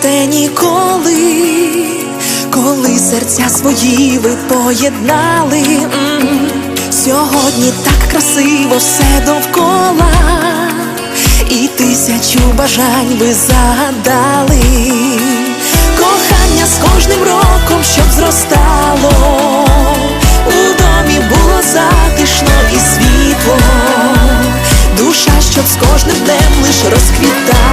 ще ніколи, коли серця свої ви поєднали. Сьогодні так красиво все довкола, і тисячу бажань ви загадали. Кохання з кожним роком, щоб зростало. У домі було затишно і світло, душа, щоб з кожним днем лиш розквітала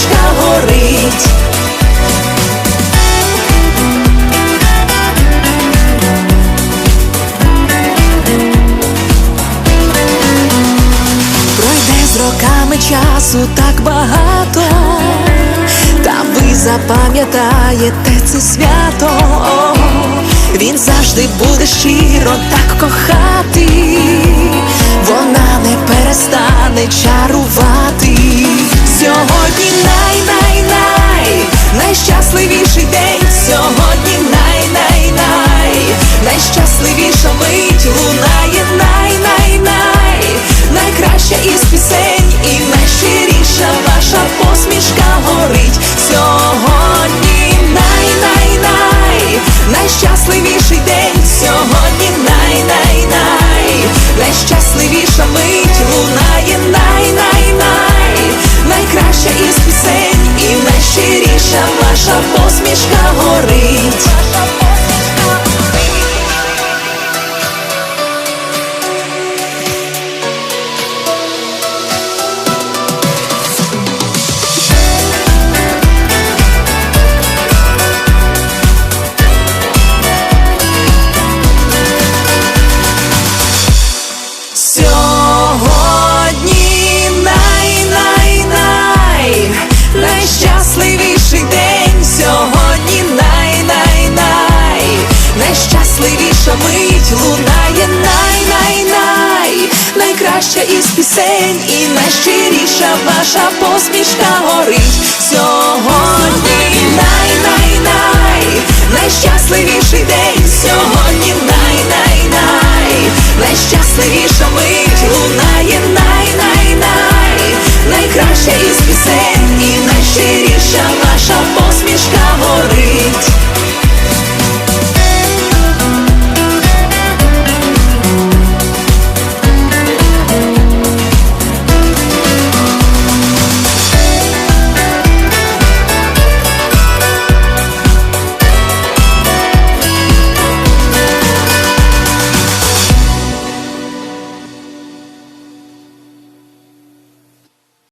посмішка горить. Пройде з роками часу так багато, та ви запам'ятаєте це свято. Він завжди буде щиро так кохати, вона не перестане чарувати. Сьогодні най-най-най, найщасливіший день, сьогодні най-най-най, найщасливіша мить. Лунає най-най-най, найкраща із пісень. І найщиріша ваша посмішка горить. Сьогодні най-най-най, найщасливіший день, ваша посмішка горить. Лунає най-най-най, найкраща із пісень і найщиріша ваша посмішка горить. Сьогодні най-най-най, найщасливіший день, сьогодні най-най-най, найщасливіша мить лунає най-най-най, найкраща із пісень і найщиріша ваша посмішка горить.